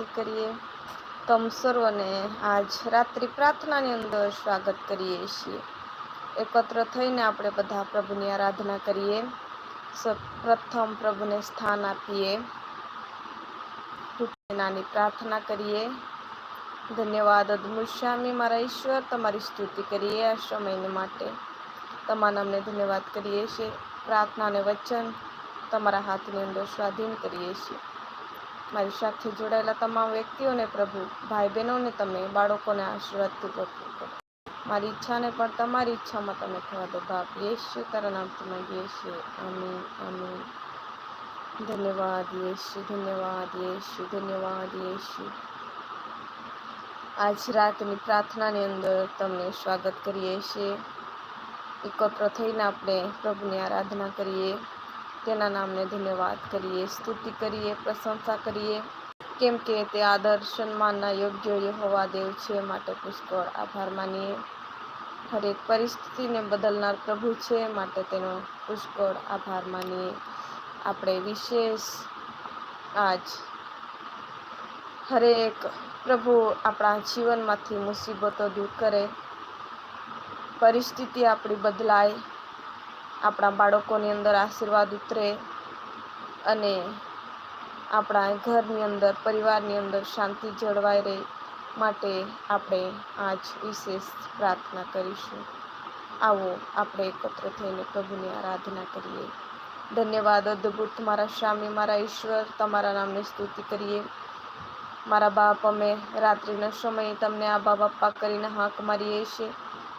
વિનંતી કરીએ. તમ સર્વને આજ રાત્રિ પ્રાર્થનાની અંદર સ્વાગત કરીએ છીએ. એકત્ર થઈને આપણે બધા પ્રભુની આરાધના કરીએ. પ્રથમ પ્રભુને સ્થાન આપીએ. નાની પ્રાર્થના કરીએ. ધન્યવાદ અદમુશ્યામી મારા ઈશ્વર, તમારી સ્તુતિ કરીએ આ સમયને માટે. તમારા અમને ધન્યવાદ કરીએ છીએ. પ્રાર્થના અને વચન તમારા હાથની અંદર સ્વાધીન કરીએ છીએ. મારી સાથે જોડાયેલા તમામ વ્યક્તિઓને પ્રભુ ભાઈ બહેનોને તમે, બાળકોને આશીર્વાદથી ભરપૂર મારી ઈચ્છાને પણ તમારી ઈચ્છામાં તમે થવા દો. બાપ યેશુ, તારા નામથી માંગીએ છીએ. આમીન આમીન. ધન્યવાદ, યેશુ ધન્યવાદ યેશુ ધન્યવાદ, યેશુ. આજ રાતની પ્રાર્થનાની અંદર તમને સ્વાગત કરીએ છીએ. એકત્ર થઈને આપણે પ્રભુની આરાધના કરીએ. તેના નામને ધન્યવાદ કરીએ, સ્તુતિ કરીએ, પ્રશંસા કરીએ. કેમ કે તે આદર સન્માનના યોગ્ય હોવા દેવ છે માટે પુષ્કળ આભાર માનીએ. હરેક પરિસ્થિતિને બદલનાર પ્રભુ છે માટે તેનો પુષ્કળ આભાર માનીએ. આપણે વિશેષ આજ હરેક પ્રભુ આપણા જીવનમાંથી મુસીબતો દૂર કરે, પરિસ્થિતિ આપણી બદલાય આપણા બાળકોની અંદર આશીર્વાદ ઉતરે અને આપણા ઘરની અંદર, પરિવારની અંદર શાંતિ જળવાઈ રહે માટે આપણે આજ વિશેષ પ્રાર્થના કરીશું. આવો આપણે એકત્ર થઈને પ્રભુની આરાધના કરીએ. ધન્યવાદ અદ્ભુત. મારા સ્વામી, મારા ઈશ્વર, તમારા નામની સ્તુતિ કરીએ. મારા બાપ, અમે રાત્રિના સમયે તમને આ બાપા કરીને હાંક મારીએ છીએ.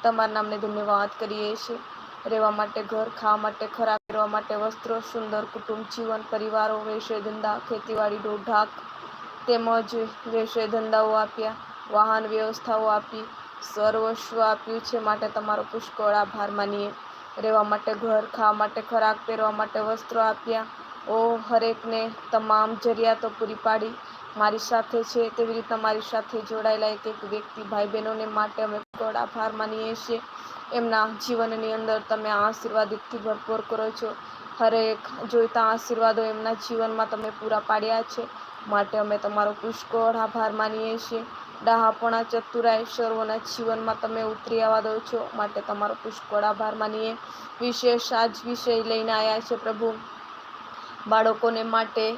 તમારા નામને ધન્યવાદ કરીએ છીએ. રહેવા માટે ઘર, ખાવા માટે ખોરાક પહેરવા માટે વસ્ત્રો, સુંદર કુટુંબ, જીવન, પરિવારો વ્યવસાય ધંધા, ખેતીવાડી ઢોઢાક તેમજ વ્યવસાય ધંધાઓ આપ્યા, વાહન વ્યવસ્થાઓ આપી, સર્વસ્વ આપ્યું છે માટે તમારો પુષ્કળ આભાર માનીએ. રહેવા માટે ઘર, ખાવા માટે ખોરાક, પહેરવા માટે વસ્ત્રો આપ્યા. ઓ, હરેકને તમામ જરૂરિયાતો પૂરી પાડી. મારી સાથે છે, તેવી રીતના મારી સાથે જોડાયેલા એક એક વ્યક્તિ ભાઈ બહેનોને માટે અમે પુષ્કળ આભાર માનીએ છીએ. એમના જીવનની અંદર તમે આશીર્વાદિતથી ભરપૂર કરો છો. હરેક જોઈતા આશીર્વાદો એમના જીવનમાં તમે પૂરા પાડ્યા છે. માટે અમે તમારો પુષ્કળ આભાર માનીએ છીએ. ડાહાપણા ચતુરાય સર્વના જીવનમાં તમે ઉતરી આવવા દો છો. માટે તમારો પુષ્કળ આભાર માનીએ. વિશેષ આજ વિષય લઈને આવ્યા છે પ્રભુ. બાળકોને માટે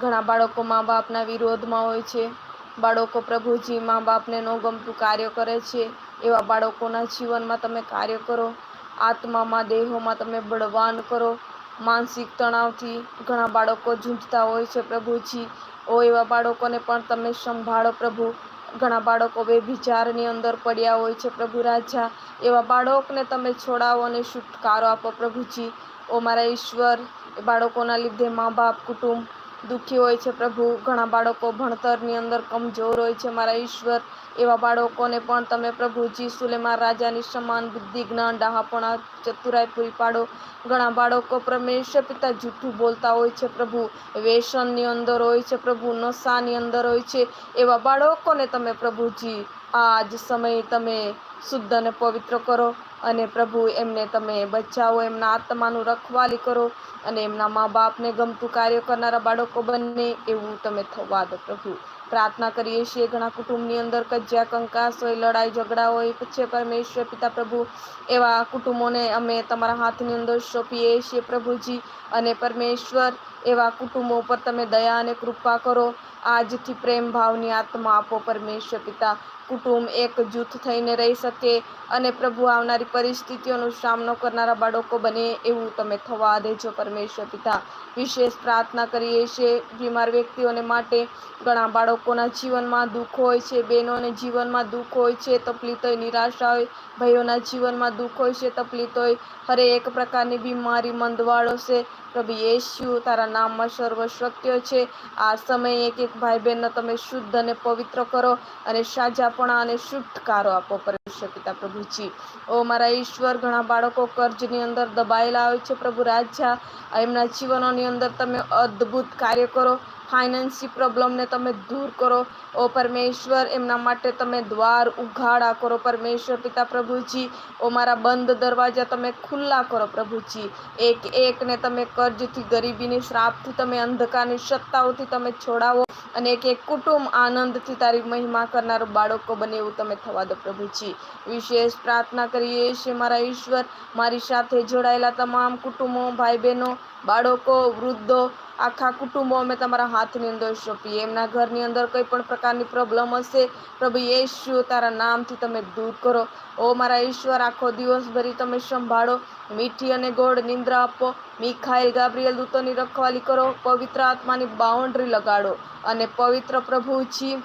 ઘણા બાળકો મા બાપના વિરોધમાં હોય છે. બાળકો પ્રભુજી મા બાપને ન ગમતું કાર્ય કરે છે. એવા બાળકોના જીવનમાં તમે કાર્ય કરો. આત્મામાં, દેહોમાં તમે બળવાન કરો. માનસિક તણાવથી ઘણા બાળકો ઝૂંઝતા હોય છે પ્રભુજી. ઓ, એવા બાળકોને પણ તમે સંભાળો પ્રભુ. ઘણા બાળકો બે વિચારની અંદર પડ્યા હોય છે પ્રભુ રાજા. એવા બાળકને તમે છોડાવો અને છુટકારો આપો પ્રભુજી. ઓ, મારા ઈશ્વર, એ બાળકોના લીધે મા બાપ કુટુંબ દુઃખી હોય છે પ્રભુ. ઘણા બાળકો ભણતરની અંદર કમજોર હોય છે. મારા ઈશ્વર, એવા બાળકોને પણ તમે પ્રભુજી મારા રાજાની સમાન બુદ્ધિ, જ્ઞાન, ડહાપણા, ચતુરાઈ પૂરી પાડો. ઘણા બાળકો પરમેશ્વર પિતા જૂઠું બોલતા હોય છે પ્રભુ. વેસનની અંદર હોય છે પ્રભુ, નશાની અંદર હોય છે. એવા બાળકોને તમે પ્રભુજી, આજ સમયે તમે શુદ્ધ અને પવિત્ર કરો. અને પ્રભુ, એમને તમે બચાવો એમના આત્માનું રખવાલી કરો અને એમના મા બાપને ગમતું કાર્ય કરનારા બાળકો બને એવું તમે થવા દો પ્રભુ. પ્રાર્થના કરીએ છીએ, ઘણા કુટુંબની અંદર કજ્યા, કંકાસ હોય, લડાઈ, ઝઘડા હોય, પછી પરમેશ્વર, પિતા પ્રભુ, એવા કુટુંબોને અમે તમારા હાથની અંદર સોંપીએ છીએ પ્રભુજી અને પરમેશ્વર, એવા કુટુંબો ઉપર તમે દયા અને કૃપા કરો. આજથી પ્રેમ ભાવની આત્મા આપો પરમેશ્વર, પિતા. કુટુંબ એક જૂથ થઈને રહી શકે અને પ્રભુ આવનારી પરિસ્થિતિઓનો સામનો કરનારા બાળકો બને એવું તમે થવા દેજો પરમેશ્વર પિતા. વિશેષ પ્રાર્થના કરીએ છીએ, બીમાર વ્યક્તિઓને માટે ઘણા બાળકોના જીવનમાં દુઃખ હોય છે, બહેનોને જીવનમાં દુઃખ હોય છે, તકલીફ હોય નિરાશા હોય, ભાઈઓના જીવનમાં દુઃખ હોય છે, તકલીફ હોય હરેક પ્રકારની બીમારી, મંદવાળો છે પ્રભુ યેશુ, તારા નામમાં સર્વ શક્ય છે. આ સમયે એક એક ભાઈ બહેનનો તમે શુદ્ધ અને પવિત્ર કરો અને સાજાપણા અને છુટકારો આપો પરમેશ્વર પિતા પ્રભુજી. ઓ મારા ઈશ્વર, ઘણા બાળકો કર્જની અંદર દબાયેલા હોય છે પ્રભુ રાજા. એમના જીવનોની અંદર તમે અદ્ભુત કાર્ય કરો. ફાઇનાન્સી પ્રોબ્લમને તમે દૂર કરો. ઓ પરમેશ્વર, એમના માટે તમે દ્વાર ઉઘાડા કરો. પરમેશ્વર પિતા પ્રભુજી, ઓ મારા બંધ દરવાજા તમે ખુલ્લા કરો પ્રભુજી. એક એકને તમે કર્જથી, ગરીબીની શ્રાપથી, તમે અંધકારની સત્તાઓથી તમે છોડાવો અને એક એક કુટુંબ આનંદથી તારી મહિમા કરનાર બાળકો બને એવું તમે થવા દો પ્રભુજી. વિશેષ પ્રાર્થના કરીએ છીએ મારા ઈશ્વર, મારી સાથે જોડાયેલા તમામ કુટુંબો ભાઈ બહેનો બાળકો, વૃદ્ધો આખા કુટુંબો અમે તમારા હાથની અંદર સોંપીએ. એમના ઘરની અંદર કોઈ પણ પ્રકારની પ્રોબ્લેમ હશે, પ્રભુ યેશુ તારા નામથી તમે દૂર કરો. ઓ મારા ઈશ્વર, આખો દિવસ ભરી તમે સંભાળો. મીઠી અને ગોળ નિંદ્રા આપો. મિખાઈલ ગાબ્રિયલ દૂતોની રખવાલી કરો. પવિત્ર આત્માની બાઉન્ડ્રી લગાડો. અને પવિત્ર પ્રભુજી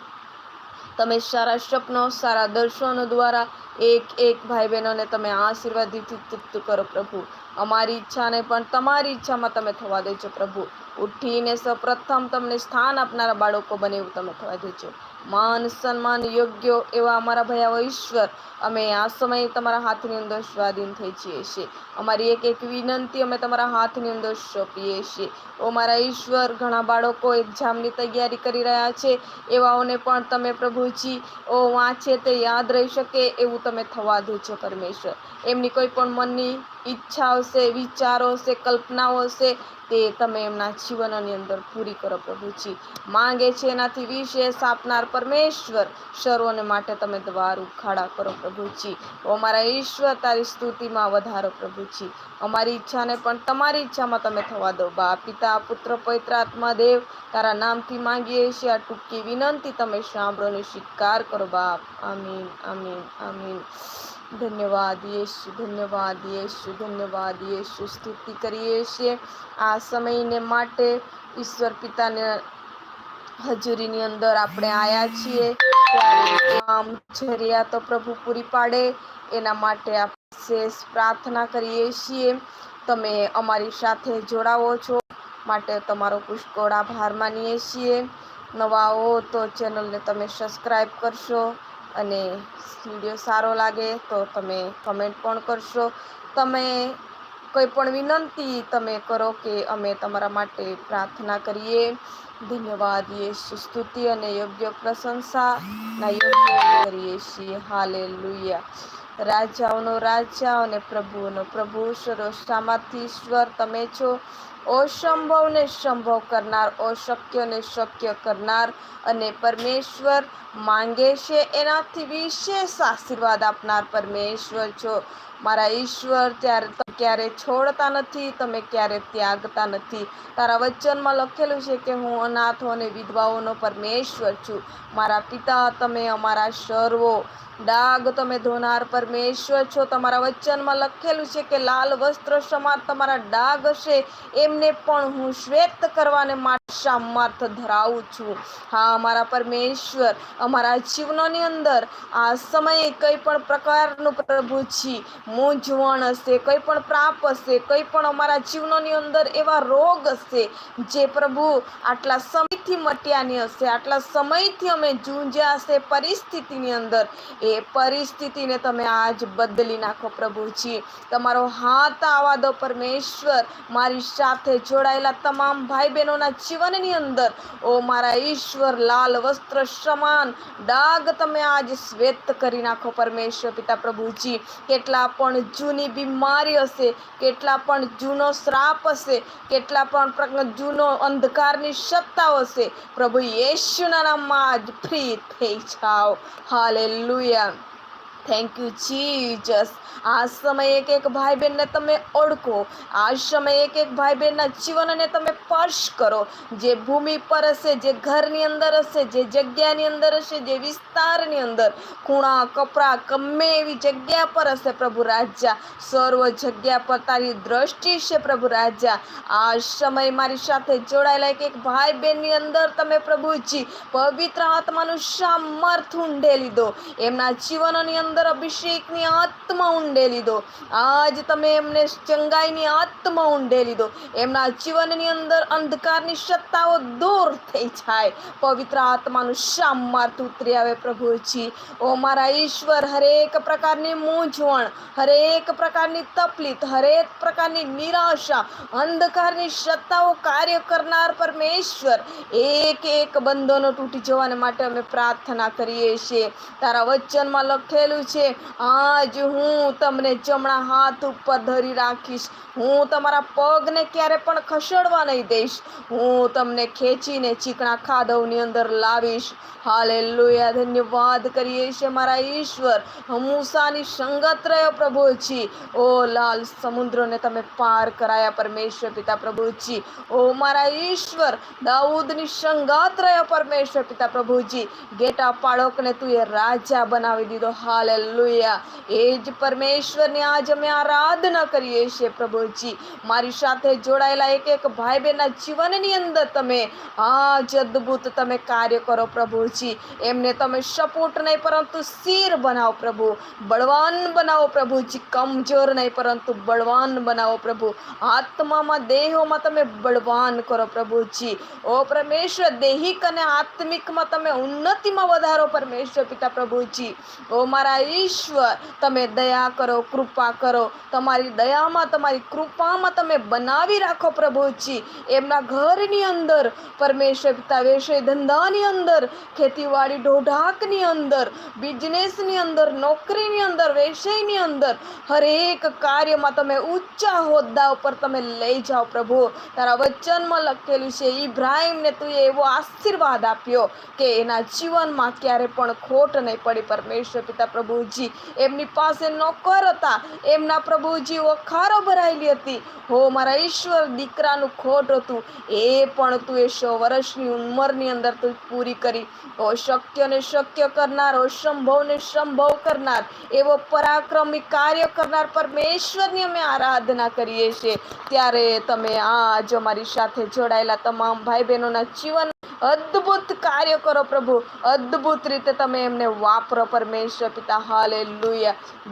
તમે સારા સ્વપ્નો, સારા દર્શનો દ્વારા એક એક ભાઈ બહેનોને તમે આશીર્વાદથી તૃપ્ત કરો પ્રભુ. અમારી ઈચ્છાને પણ તમારી ઈચ્છામાં તમે થવા દેજો પ્રભુ. ઉઠીને સૌપ્રથમ તમને સ્થાન આપનારા બાળકો બને એવું તમે થવા દેજો માન સન્માન યોગ્ય એવા અમારા ભયા ઈશ્વર. અમે આ સમયે તમારા હાથની અંદર સ્વાધીન થઈ જઈએ છીએ. અમારી એક એક વિનંતી અમે તમારા હાથની અંદર સોંપીએ છીએ. ઓ મારા ઈશ્વર, ઘણા બાળકો એક્ઝામની તૈયારી કરી રહ્યા છે. એવાઓને પણ તમે પ્રભુજી, ઓ વાંચે તે યાદ રહી શકે એવું તમે થવા દેજો પરમેશ્વર. એમની કોઈ પણ મનની ઈચ્છાઓ છે, વિચારો છે, કલ્પનાઓ છે, તે તમે એમના જીવનની અંદર પૂરી કરો પ્રભુજી. માંગે છે એનાથી વિશેષ આપનાર પરમેશ્વર. સર્વોને માટે તમે દ્વાર ઉખાડા કરો પ્રભુજી. અમારા મારા ઈશ્વર, તારી સ્તુતિમાં વધારો પ્રભુજી. અમારી ઈચ્છાને પણ તમારી ઈચ્છામાં તમે થવા દો. બા, પિતા, પુત્ર, પવિત્ર આત્મા, દેવ, તારા નામથી માંગીએ છીએ. આ ટૂંકી વિનંતી તમે સાંભળો ને સ્વીકાર કરો. બાપ, આમીન આમીન આમીન. ધન્યવાદ યેશુ ધન્યવાદ યેશુ ધન્યવાદ યેશુ. સ્તુતિ કરીએ છીએ આ સમયને માટે ઈશ્વર પિતાને હજુરીની અંદર આપણે આવ્યા છીએ. આમ જરૂરિયાતો પ્રભુ પૂરી પાડે, એના માટે આપણે શેષ પ્રાર્થના કરીએ છીએ. તમે અમારી સાથે જોડાવો છો, માટે તમારો પુષ્કળ આભાર માનીએ છીએ. નવા હો તો ચેનલને તમે સબસ્ક્રાઈબ કરશો. અને વીડિયો સારો લાગે તો તમે કમેન્ટ પણ કરશો. તમે કોઈ પણ વિનંતી તમે કરો કે અમે તમારા માટે પ્રાર્થના કરીએ. ધન્યવાદ, યેશુ, સ્તુતિ અને યોગ્ય પ્રશંસા ના યોગ્ય કરીએ છીએ. હાલે લુયા રાજાઓનો રાજા અને પ્રભુનો પ્રભુ સર્વસામાંથી ઈશ્વર તમે છો. અસંભવને સંભવ કરનાર અશક્યને શક્ય કરનાર અને પરમેશ્વર માંગે છે. એનાથી વિશેષ આશીર્વાદ આપનાર પરમેશ્વર છો. મારા ઈશ્વર ત્યારે ક્યારે છોડતા નથી, તમે ક્યારે ત્યાગતા નથી. તારા વચનમાં લખેલું છે કે હું અનાથો અને વિધવાઓનો પરમેશ્વર છું. મારા પિતા, તમે અમારા સર્વો. ડાગ તમે ધોનાર પરમેશ્વર છો. તમારા વચનમાં લખેલું છે કે લાલ વસ્ત્ર સમાન તમારા ડાગ હશે એમને પણ હું શ્વેત કરવાને માટે સામર્થ ધરાવું છું. હા અમારા પરમેશ્વર, અમારા જીવનોની અંદર આ સમયે કંઈ પણ પ્રકારનું પ્રભુજી મૂંઝવણ હશે કંઈ પણ પ્રાપ હશે કંઈ પણ અમારા જીવનોની અંદર એવા રોગ હશે જે પ્રભુ આટલા સમયથી મટ્યાની હશે, આટલા સમયથી અમે જૂંજ્યા હશે પરિસ્થિતિની અંદર. એ પરિસ્થિતિને તમે આજ બદલી નાખો પ્રભુજી તમારો હાથ આવા દો પરમેશ્વર. મારી સાથે જોડાયેલા તમામ ભાઈ બહેનોના જીવનની અંદર. ઓ મારા ઈશ્વર, લાલ વસ્ત્ર, સમાન. ડાગ તમે આજ શ્વેત કરી નાખો પરમેશ્વર પિતા પ્રભુજી. કેટલા પણ જૂની બીમારી હશે, કેટલા પણ જૂનો શ્રાપ હશે, કેટલા પણ જૂનો અંધકારની સત્તાઓ હશે, પ્રભુ યેશુના નામમાં આજ ફ્રી થઈ જાઓ. હાલે લુયા થેન્ક યુ જીજસ આ સમયે એક એક ભાઈ બહેનને તમે ઓળખો. આ સમયે એક એક ભાઈ બહેનના જીવનને તમે સ્પર્શ કરો. જે ભૂમિ પર હશે, જે ઘરની અંદર હશે, જે જગ્યાની અંદર હશે, જે વિસ્તારની અંદર. ખૂણા, કપરા, ગમે એવી જગ્યા પર હશે પ્રભુ રાજા. સર્વ જગ્યા પર તારી દ્રષ્ટિ છે પ્રભુ રાજા. આ સમય મારી સાથે જોડાયેલા એક એક ભાઈ બહેનની અંદર તમે પ્રભુજી પવિત્ર આત્માનું સામર્થ ઊંડે લીધો. એમના જીવનની અંદર અંદર અભિષેકની આત્મા ઊંડે લીધો. આજ તમે એમને ચંગાઈની આત્મા ઊંડેલી લીધો. એમના જીવનની અંદર અંધકારની સત્તાઓ દૂર થઈ જાય. પવિત્ર આત્માનું શામ મારતું ઉતરી આવે પ્રભુજી. ઓ મારા ઈશ્વર, હરેક પ્રકારની મૂંઝવણ, હરેક પ્રકારની તકલીફ હરેક પ્રકારની નિરાશા, અંધકારની સત્તાઓ કાર્ય કરનાર પરમેશ્વર. એક એક બંધનો તૂટી જવાને માટે અમે પ્રાર્થના કરીએ છીએ. તારા વચનમાં લખેલું છે. આજ હું તમને જમણા હાથ ઉપર ધરી રાખીશ. હું તમારા પગને ક્યારે પણ ખસેડવા નહીં દઈશ. હું તમને ખેંચીને ચીકણા ખાદવની અંદર લાવીશ. હાલે લોયા ધન્યવાદ કરીએ છીએ મારા ઈશ્વર. હમુસાની સંગત રહ્યો પ્રભુજી ઓ લાલ સમુદ્રને તમે પાર કરાયા પરમેશ્વર પિતા પ્રભુજી ઓ મારા ઈશ્વર, દાઉદની સંગાત રહ્યો પરમેશ્વર પિતા પ્રભુજી ગેટા પાળકને તું એ રાજા બનાવી દીધો. હાલે લુયા એ જ પરમેશ્વરની આજ અમે આરાધના કરીએ છીએ પ્રભુજી. મારી સાથે જોડાયેલા એક એક ભાઈ બહેનના જીવનની અંદર તમે આજ અદ્ભુત તમે કાર્ય કરો પ્રભુજી. એમને તમે સપોર્ટ નહીં, પરંતુ શિર બનાવો પ્રભુ. બળવાન બનાવો પ્રભુજી. કમજોર નહીં, પરંતુ બળવાન બનાવો પ્રભુ. આત્મામાં, દેહોમાં તમે બળવાન કરો પ્રભુજી. ઓ પરમેશ્વર, દૈહિક અને આત્મિકમાં તમે ઉન્નતિમાં વધારો, પરમેશ્વર પિતા પ્રભુજી. ઓ મારા ઈશ્વર, તમે દયા કરો, કૃપા કરો. તમારી દયામાં, તમારી કૃપામાં તમે બનાવી રાખો પ્રભુજી. એમના ઘરની અંદર, પરમેશ્વર પિતા વેશે ધંધાની અંદર, ખેતીવાડી ઢોઢાકની અંદર, બિઝનેસની અંદર, નોકરીની અંદર વ્યવસાયની અંદર, હરેક કાર્યમાં તમે ઊંચા હોદ્દા ઉપર તમે લઈ જાઓ પ્રભુ. તારા વચનમાં લખેલું છે, ઇબ્રાહિમને તું એવો આશીર્વાદ આપ્યો કે એના જીવનમાં ક્યારે પણ ખોટ નહીં પડી. પરમેશ્વર પિતા પ્રભુજી. એમની પાસે નોકર હતા. એમના પ્રભુજી વખારો ભરાયેલી હતી. હો, મારા ઈશ્વર, દીકરાનું ખોટ હતું. એ પણ તું એ સો વર્ષની ઉંમરની અંદર તું પૂરી કરી. ઓ શક્યને શક્ય કરનાર ઓ સંભવને સંભવ કરનાર, એવો પરાક્રમી કાર્ય કરનાર પરમેશ્વરની અમે આરાધના કરીએ છીએ. ત્યારે તમે આજ અમારી સાથે જોડાયેલા તમામ ભાઈ બહેનોના જીવન અદ્ભુત કાર્ય કરો પ્રભુ. અદ્ભુત રીતે તમે એમને વાપરો પરમેશ્વર પિતા. હાલે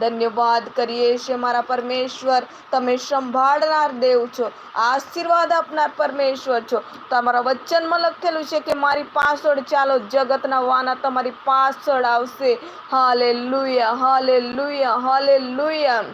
ધન્યવાદ કરીએ છીએ મારા પરમેશ્વર. તમે સંભાળનાર દેવ છો. આશીર્વાદ આપનાર પરમેશ્વર છો. તમારા વચનમાં લખેલું છે કે મારી પાછળ ચાલો. જગતના વાના તમારી પાછળ આવશે. હાલે લુયા હાલે લુયા હાલે લુયા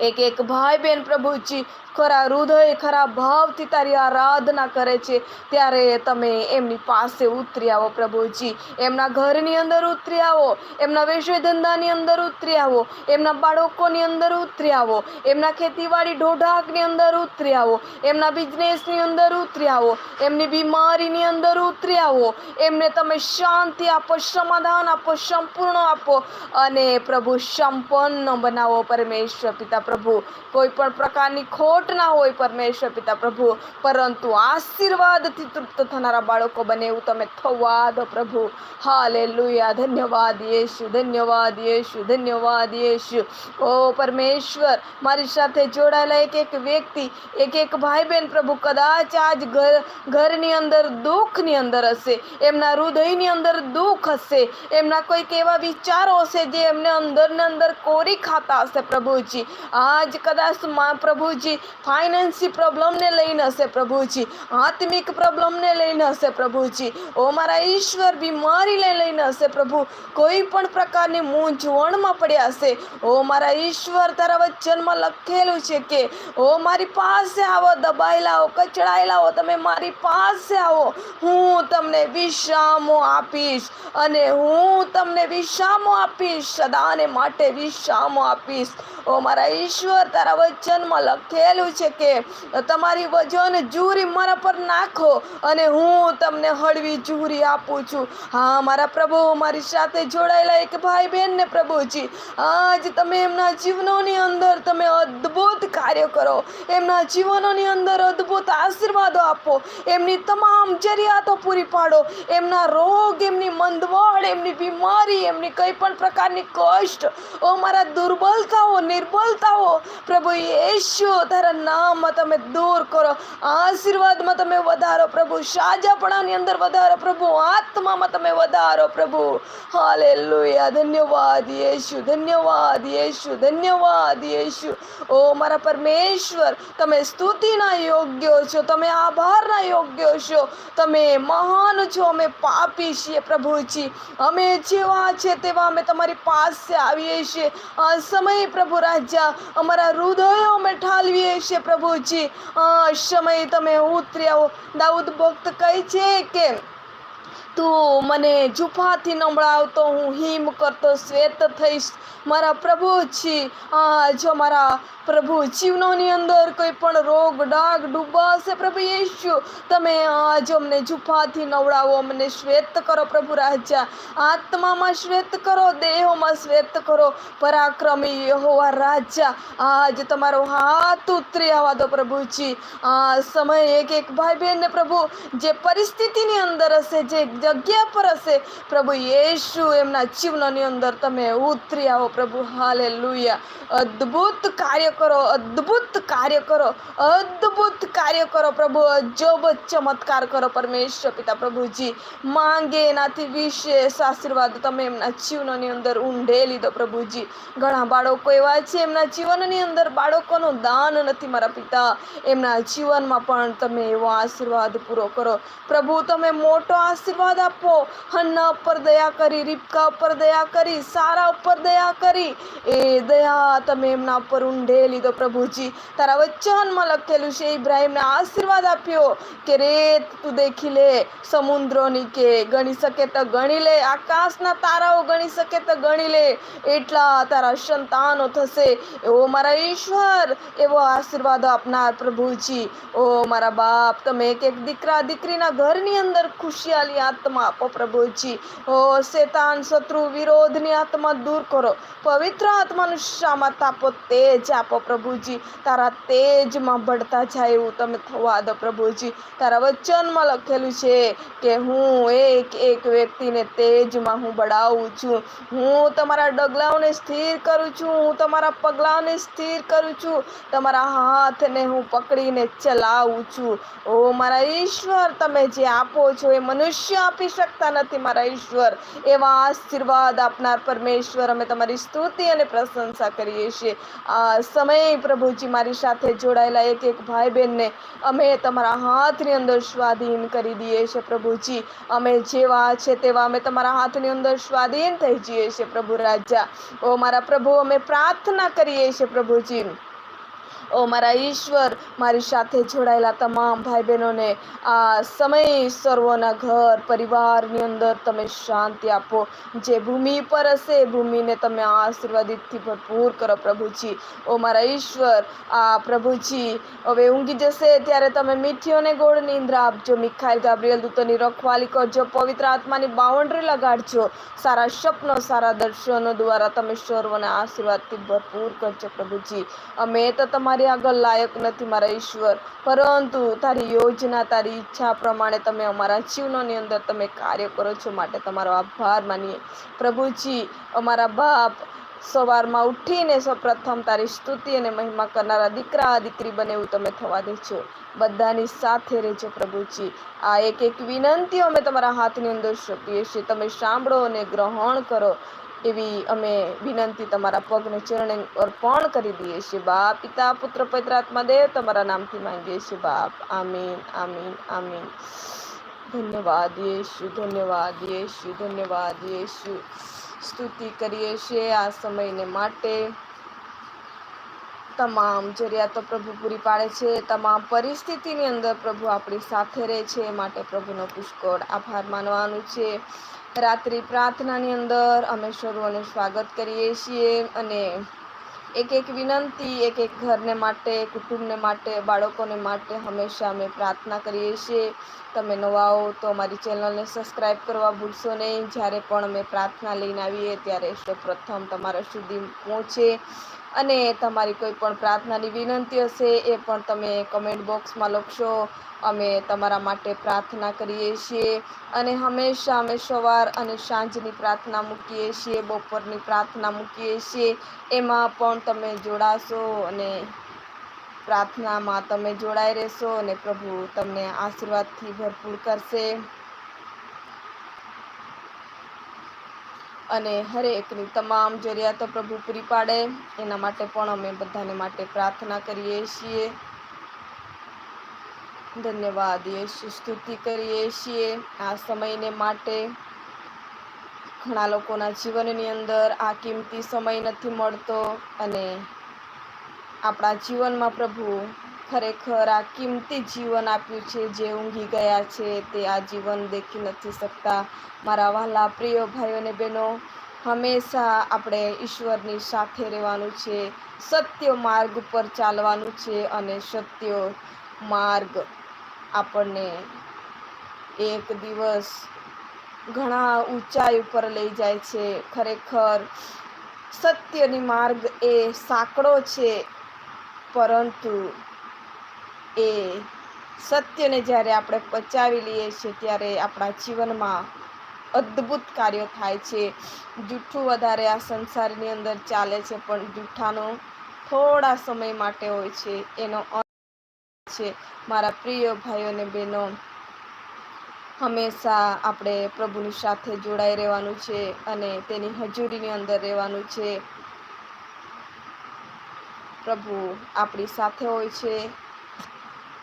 એક એક ભાઈ બહેન પ્રભુજી ખરા હૃદય, ખરા ભાવથી તારી આરાધના કરે છે. ત્યારે તમે એમની પાસે ઉતરી આવો પ્રભુજી. એમના ઘરની અંદર ઉતરી આવો. એમના વેશ્ય ધંધાની અંદર ઉતરી આવો. એમના બાળકોની અંદર ઉતરી આવો. એમના ખેતીવાડી ઢોઢાકની અંદર ઉતરી આવો. એમના બિઝનેસની અંદર ઉતરી આવો. એમની બીમારીની અંદર ઉતરી આવો. એમને તમે શાંતિ આપો, સમાધાન આપો, સંપૂર્ણ આપો અને પ્રભુ સંપન્ન બનાવો પરમેશ્વર પિતા પ્રભુ. કોઈ પણ પ્રકારની ખોટ ખોટ ના હોય પરમેશ્વર પિતા પ્રભુ. પરંતુ આશીર્વાદથી તૃપ્ત થનારા બાળકો બને એવું તમે થવા દો પ્રભુ. હાલે લુયા ધન્યવાદ યેશુ ધન્યવાદ યેશુ ધન્યવાદ યેશુ. ઓ પરમેશ્વર, મારી સાથે જોડાયેલા એક એક વ્યક્તિ એક એક ભાઈ બહેન પ્રભુ કદાચ આજ ઘર, ઘરની અંદર દુઃખની અંદર હશે, એમના હૃદયની અંદર દુઃખ હશે, એમના કોઈક એવા વિચારો હશે જે એમને અંદરને અંદર કોરી ખાતા હશે પ્રભુજી. આજ કદાચ મા પ્રભુજી ફાઇનાન્સી પ્રોબ્લમને લઈને હશે પ્રભુજી. આત્મિક પ્રોબ્લમને લઈને હશે પ્રભુજી. ઓ મારા ઈશ્વર, બીમારીને લઈને હશે પ્રભુ. કોઈ પણ પ્રકારની મૂંઝવણમાં પડ્યા હશે. ઓ મારા ઈશ્વર, તારા વચનમાં લખેલું છે કે, ઓ મારી પાસે આવો, દબાયેલા હો, કચડાયેલા હો, તમે મારી પાસે આવો. હું તમને વિશ્રામો આપીશ અને હું તમને વિશ્રામો આપીશ, સદાને માટે વિશ્રામો આપીશ. ઓ મારા ઈશ્વર, તારા વચનમાં લખેલું છે કે, તમારી વજન જુરી મારા પર નાખો અને હું તમને હળવી જુરી આપું છું. હા, મારા પ્રભુ, મારી સાથે જોડાયેલા એક ભાઈ બહેનને પ્રભુજી, આજ તમે એમના જીવનોની અંદર તમે અદ્ભુત કાર્ય કરો. એમના જીવનોની અંદર અદ્ભુત આશીર્વાદો આપો. એમની તમામ જરૂરિયાતો પૂરી પાડો. એમના રોગ, એમની મંદવાડ, એમની બીમારી, એમની કંઈ પણ પ્રકારની કષ્ટ, ઓ મારા દુર્બલતાઓ, નિર્બલતાઓ, પ્રભુ યેશુ તારા નામમાં તમે દૂર કરો. આશીર્વાદમાં તમે વધારો પ્રભુ. સાજાપણાની અંદર વધારો પ્રભુ. આત્મામાં તમે વધારો પ્રભુ. હાલેલુયા. ધન્યવાદ યેશુ. ધન્યવાદ યેશુ. ધન્યવાદ યેશુ. ઓ મારા પરમેશ્વર, તમે સ્તુતિના યોગ્ય છો. તમે આભારના યોગ્ય છો. તમે મહાન છો. અમે પાપી છીએ પ્રભુજી અમે જેવા છે તેવા અમે તમારી પાસે આવીએ છીએ. આ સમય પ્રભુ રાજા, અમારા હૃદયો અમે ઠાલવીએ છીએ પ્રભુજી. સમય તમે ઉતરી આવો દાઉદ ભક્ત કહે છે કે તું મને જુફાથી નમળાવતો હું હિમ કરતો શ્વેત થઈશ. મારા પ્રભુજી આ જો મારા પ્રભુ જીવનોની અંદર કોઈ પણ રોગ ડાગ ડૂબાશે પ્રભુ યેશુ. તમે આજ અમને જુફાથી નવડાવો અમને શ્વેત કરો પ્રભુ રાજા. આત્મામાં શ્વેત કરો, દેહોમાં શ્વેત કરો. પરાક્રમી યહોવા રાજા. આજ તમારો હાથ ઉતરી આવવા દો પ્રભુજી આ સમય એક એક ભાઈ બહેનને પ્રભુ, જે પરિસ્થિતિની અંદર હશે, જે જગ્યા પર હશે. પ્રભુ યેશુ એમના જીવનની અંદર તમે ઉતરી આવો. પ્રભુ હાલે લુયા અદ્ભુત કાર્ય કરો, અદ્ભુત કાર્ય કરો, અદ્ભુત કાર્ય કરો. પ્રભુ, અજબ ચમત્કાર કરો પરમેશ્વર પિતા પ્રભુજી. માંગે એનાથી વિશેષ આશીર્વાદ તમે એમના જીવનની અંદર ઊંડે લીધો પ્રભુજી. ઘણા બાળકો એવા છે એમના જીવનની અંદર બાળકોનું દાન નથી મારા પિતા. એમના જીવનમાં પણ તમે એવો આશીર્વાદ પૂરો કરો. પ્રભુ, તમે મોટો આશીર્વાદ આપો. હન્ના ઉપર દયા કરી રીપકા ઉપર દયા કરી, સારા ઉપર દયા કરી. એ દયા તમે એમના ઉપર ઊંઢે લીધો પ્રભુજી. તારા વચનમાં લખેલું છે, ઇબ્રાહીમને આશીર્વાદ આપ્યો કે રેત તું દેખી લે સમુદ્રોની કે ગણી શકે તો ગણી લે, આકાશના તારાઓ ગણી શકે તો ગણી લે. એટલા તારા સંતાનો થશે. એવો મારા ઈશ્વર, એવો આશીર્વાદ આપનાર પ્રભુજી. ઓ મારા બાપ, તમે એક એક દીકરા, દીકરીના ઘરની અંદર ખુશિયાલી આત્મા પ્રભુજી ઓ શેતાન શત્રુ વિરોધની આત્મા દૂર કરો. પવિત્ર આત્માનું શામાં તાપો તેજ આપો પ્રભુજી. તારા તેજમાં બળતા જાય એવું તમે થવા દો પ્રભુજી. તારા વચનમાં લખેલું છે કે હું એક એક વ્યક્તિને તેજમાં હું બળાવું છું. હું તમારા ડગલાઓને સ્થિર કરું છું. હું તમારા પગલાઓને સ્થિર કરું છું. તમારા હાથને હું પકડીને ચલાવું છું. ઓ મારા ઈશ્વર, તમે જે આપો છો એ મનુષ્ય આપી શકતા નથી મારા ઈશ્વર. એવા આશીર્વાદ આપનાર પરમેશ્વર અમે તમારી સ્તુતિ અને પ્રશંસા કરીએ છીએ. આ સમય પ્રભુજી મારી સાથે જોડાયેલા એક એક ભાઈ બહેનને અમે તમારા હાથની અંદર સ્વાધીન કરી દઈએ છીએ પ્રભુજી. અમે જેવા છે તેવા અમે તમારા હાથની અંદર સ્વાધીન થઈ જઈએ છીએ પ્રભુ રાજા. ઓ મારા પ્રભુ, અમે પ્રાર્થના કરીએ છીએ પ્રભુજી. ઓ મારા ઈશ્વર, મારી સાથે જોડાયેલા તમામ ભાઈ બહેનોને આ સમય સર્વોના ઘર પરિવારની અંદર તમે શાંતિ આપો. જે ભૂમિ પર હશે ભૂમિને તમે આશીર્વાદિતથી ભરપૂર કરો પ્રભુજી. ઓ મારા ઈશ્વર, આ પ્રભુજી, હવે ઊંઘી જશે ત્યારે તમે મીઠીઓને ગોળ નિંદ્રા આપજો. મિખાઈલ ગાબ્રિયલ દૂતોની રખવાલી કરજો, પવિત્ર આત્માની બાઉન્ડ્રી લગાડજો. સારા સપનો સારા દર્શનો દ્વારા તમે સર્વને આશીર્વાદથી ભરપૂર કરજો પ્રભુજી. અમે તો તમારી મારી આગળ લાયક નથી મારા ઈશ્વર. પરંતુ તારી યોજના, તારી ઈચ્છા પ્રમાણે તમે અમારા જીવનોની અંદર તમે કાર્ય કરો છો માટે તમારો આભાર માનીએ. પ્રભુજી, અમારા બાપ સવારમાં ઉઠીને સૌપ્રથમ તારી સ્તુતિ અને મહિમા કરનારા દીકરા, દીકરી બને એવું તમે થવા દેજો. બધાની સાથે રહેજો પ્રભુજી. આ એક એક વિનંતીઓ અમે તમારા હાથની અંદર સોંપીએ છીએ. તમે સાંભળો અને ગ્રહણ કરો. એવી અમે વિનંતી તમારા પગને ચરણે અર્પણ કરી દઈએ છીએ. બાપ, પિતા, પુત્ર પવિત્રાત્મા દેવ, તમારા નામથી માંગીએ છીએ બાપ. આમીન આમીન આમીન. ધન્યવાદ યેશુ ધન્યવાદ યેશુ ધન્યવાદ યેશુ. સ્તુતિ કરીએ છીએ આ સમયને માટે. તમામ જરૂરિયાતો પ્રભુ પૂરી પાડે છે. તમામ પરિસ્થિતિની અંદર પ્રભુ આપણી સાથે રહે છે. માટે પ્રભુનો પુષ્કળ આભાર માનવાનું છે. રાત્રિ પ્રાર્થનાની અંદર અમે સર્વોનું સ્વાગત કરીએ છીએ અને એક એક વિનંતી, એક એક ઘરને માટે, કુટુંબને માટે, બાળકોને માટે હંમેશા અમે પ્રાર્થના કરીએ છીએ. તમે નવા હો તો અમારી ચેનલને સબસ્ક્રાઈબ કરવા ભૂલશો નહીં. જ્યારે પણ અમે પ્રાર્થના લઈને આવીએ ત્યારે પ્રથમ તમારા સુધી પહોંચે. અને તમારી કોઈ પણ પ્રાર્થનાની વિનંતી હશે એ પણ તમે કમેન્ટ બોક્સમાં લખશો. અમે તમારા માટે પ્રાર્થના કરીએ છીએ અને હંમેશા અમે સવાર અને સાંજની પ્રાર્થના મૂકીએ છીએ, બપોરની પ્રાર્થના મૂકીએ છીએ. એમાં પણ તમે જોડાશો અને પ્રાર્થનામાં તમે જોડાઈ રહેશો અને પ્રભુ તમને આશીર્વાદથી ભરપૂર કરશે. અને હરેકની તમામ જરૂરિયાતો પ્રભુ પૂરી પાડે. એના માટે પણ અમે બધાને માટે પ્રાર્થના કરીએ છીએ. ધન્યવાદ. યશુ સ્તુતિ કરીએ છીએ. આ સમયને માટે ઘણા લોકોના જીવનની અંદર આ કિંમતી સમય નથી મળતો અને આપણા જીવનમાં પ્રભુ ખરેખર આ કિંમતી જીવન આપ્યું છે, જે ઊંઘી ગયા છે, તે આ જીવન દેખી નથી શકતા. મારા વહાલા પ્રિય ભાઈઓ અને બહેનો, હંમેશા આપણે ઈશ્વરની સાથે રહેવાનું છે, સત્ય માર્ગ ઉપર ચાલવાનું છે અને સત્ય માર્ગ આપણને એક દિવસ ઘણા ઊંચાઈ ઉપર લઈ જાય છે. ખરેખર સત્યની માર્ગ એ સાંકડો છે, પરંતુ એ સત્યને જ્યારે આપણે પચાવી લઈએ છીએ ત્યારે આપણા જીવનમાં અદ્ભુત કાર્યો થાય છે. જૂઠું વધારે આ સંસારની અંદર ચાલે છે, પણ જૂઠાનો થોડા સમય માટે હોય છે. એનો છે, મારા પ્રિય ભાઈઓ અને બહેનો, હંમેશા આપણે પ્રભુની સાથે જોડાઈ રહેવાનું છે અને તેની હજુરીની અંદર રહેવાનું છે. પ્રભુ આપણી સાથે હોય છે.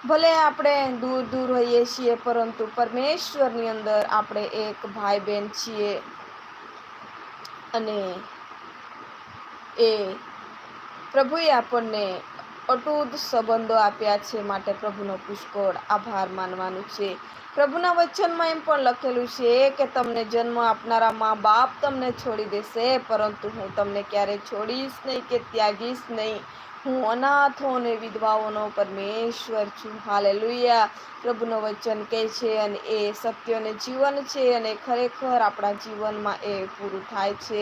ભલે આપણે દૂર દૂર હોઈએ છીએ, પરંતુ પરમેશ્વરની અંદર આપણે એક ભાઈ બહેન છીએ. અને એ પ્રભુએ આપણને અટૂટ સંબંધો આપ્યા છે માટે પ્રભુનો પુષ્કળ આભાર માનવાનું છે. પ્રભુના વચનમાં એમ પણ લખેલું છે કે તમને જન્મ આપનારા મા બાપ તમને છોડી દેશે, પરંતુ હું તમને ક્યારેય છોડીશ નહીં કે ત્યાગીશ નહીં. હું અનાથો અને વિધવાઓનો પરમેશ્વર છું. હાલે લુયા પ્રભુનો વચન કહે છે અને એ સત્ય અને જીવન છે અને ખરેખર આપણા જીવનમાં એ પૂરું થાય છે.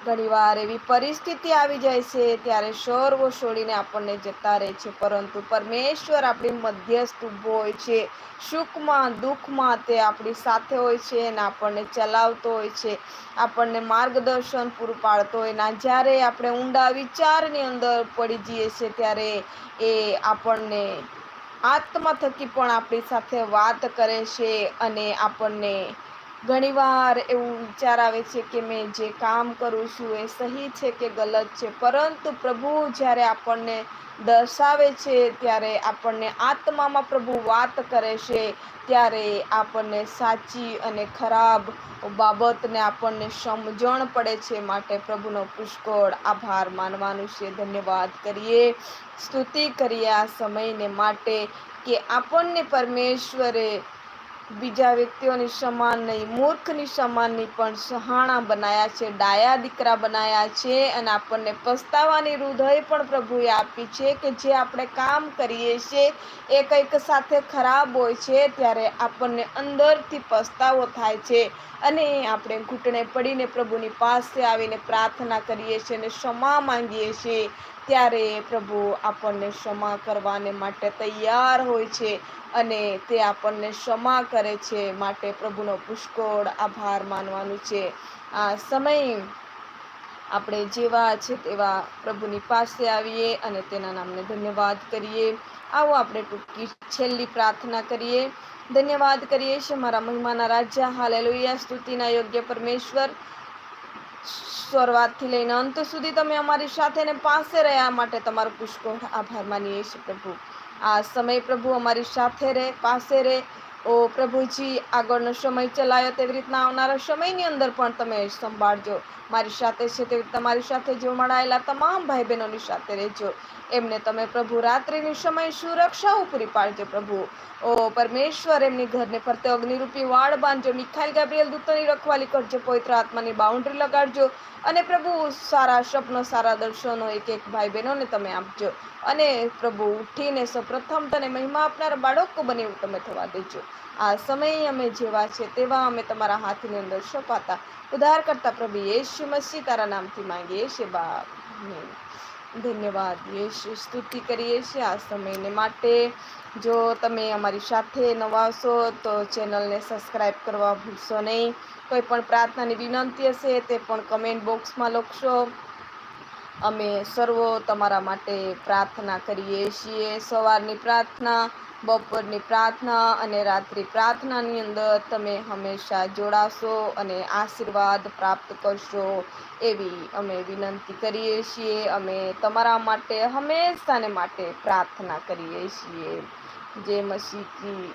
ઘણીવાર એવી પરિસ્થિતિ આવી જાય છે ત્યારે સર્વ છોડીને આપણને જતા રહે છે. પરંતુ પરમેશ્વર આપણી મધ્યસ્થ ઊભો હોય છે, સુખમાં, દુઃખમાં તે આપણી સાથે હોય છે અને આપણને ચલાવતો હોય છે. આપણને માર્ગદર્શન પૂરું પાડતો હોય ના જ્યારે આપણે ઊંડા વિચારની અંદર પડી જઈએ છીએ ત્યારે એ આપણને આત્મા થકી પણ આપણી સાથે વાત કરે છે અને આપણને ઘણીવાર એવું વિચાર આવે છે કે મેં જે કામ કરું છું એ સહી છે કે ગલત છે? પરંતુ પ્રભુ જ્યારે આપણને દર્શાવે છે, ત્યારે આપણને આત્મામાં પ્રભુ વાત કરે છે, ત્યારે આપણને સાચી અને ખરાબ બાબતને આપણને સમજણ પડે છે માટે પ્રભુનો પુષ્કળ આભાર માનવાનું છે. ધન્યવાદ કરીએ, સ્તુતિ કરીએ આ સમયને માટે કે આપણને પરમેશ્વરે બીજા વ્યક્તિઓની સમાન નહીં, મૂર્ખની સમાનની પણ સહાણા બનાયા છે, ડાયા દીકરા બનાયા છે અને આપણને પસ્તાવાની હૃદય પણ પ્રભુએ આપી છે કે જે આપણે કામ કરીએ છીએ એ કંઈક સાથે ખરાબ હોય છે ત્યારે આપણને અંદરથી પસ્તાવો થાય છે અને આપણે ઘૂંટણે પડીને પ્રભુની પાસે આવીને પ્રાર્થના કરીએ છીએ અને ક્ષમા માંગીએ છીએ ત્યારે પ્રભુ આપણને ક્ષમા કરવાને માટે તૈયાર હોય છે. અને તે આપણને ક્ષમા કરે છે માટે પ્રભુનો પુષ્કળ આભાર માનવાનું છે. આ સમય આપણે જેવા છે તેવા પ્રભુની પાસે આવીએ અને તેના નામને ધન્યવાદ કરીએ. આવો આપણે ટૂંકી છેલ્લી પ્રાર્થના કરીએ. ધન્યવાદ કરીએ છીએ મારા મહિમાના રાજ્ય. હાલેલુયા. સ્તુતિના યોગ્ય પરમેશ્વર. શરૂઆતથી લઈને અંત સુધી તમે અમારી સાથે ને પાસે રહ્યા માટે તમારો પુષ્કળ આભાર માનીએ છીએ પ્રભુ. આ સમય પ્રભુ અમારી સાથે રહે, પાસે રહે. ઓ પ્રભુજી, આગળનો સમય ચલાયો તેવી રીતના આવનારા સમયની અંદર પણ તમે સંભાળજો. મારી સાથે છે તેવી તમારી સાથે જો મળાયેલા તમામ ભાઈ બહેનોની સાથે રહેજો. એમને તમે પ્રભુ રાત્રિની સમય સુરક્ષાઓ પૂરી પાડજો પ્રભુ. ઓ પરમેશ્વર, એમની ઘરને ફરતે અગ્નિરૂપી વાળ બાંધજો મિખાઈલ ગેબ્રિયલ દૂતોની રખવાલી કરજો, પવિત્ર આત્માની બાઉન્ડ્રી લગાડજો અને પ્રભુ સારા સ્વપ્નો, સારા દર્શનો એક એક ભાઈ બહેનોને તમે આપજો. અને પ્રભુ ઉઠીને સૌપ્રથમ તને મહિમા આપનારા બાળકો બને એવું તમે થવા દેજો. આ સમયે અમે જેવા છે તેવા અમે તમારા હાથની અંદર સોંપાતા. ઉધાર કરતા પ્રભુ યેશુ મસી તારા નામથી માંગીએ છીએ. બાપ ધન્યવાદ, યેશુ, સ્તુતિ કરીએ છીએ આ સમયને માટે. જો તમે અમારી સાથે નવા હશો તો ચેનલને સબસ્ક્રાઈબ કરવા ભૂલશો નહીં. કોઈ પણ પ્રાર્થનાની વિનંતી હશે તે પણ કમેન્ટ બોક્સમાં લખશો. અમે સર્વો તમારા માટે પ્રાર્થના કરીએ છીએ. સવારની પ્રાર્થના બપોરની પ્રાર્થના અને રાત્રિ પ્રાર્થનાની અંદર તમે હંમેશા જોડાશો અને આશીર્વાદ પ્રાપ્ત કરશો એવી અમે વિનંતી કરીએ છીએ. અમે તમારા માટે, હંમેશાને માટે પ્રાર્થના કરીએ છીએ. જે મસીહ કી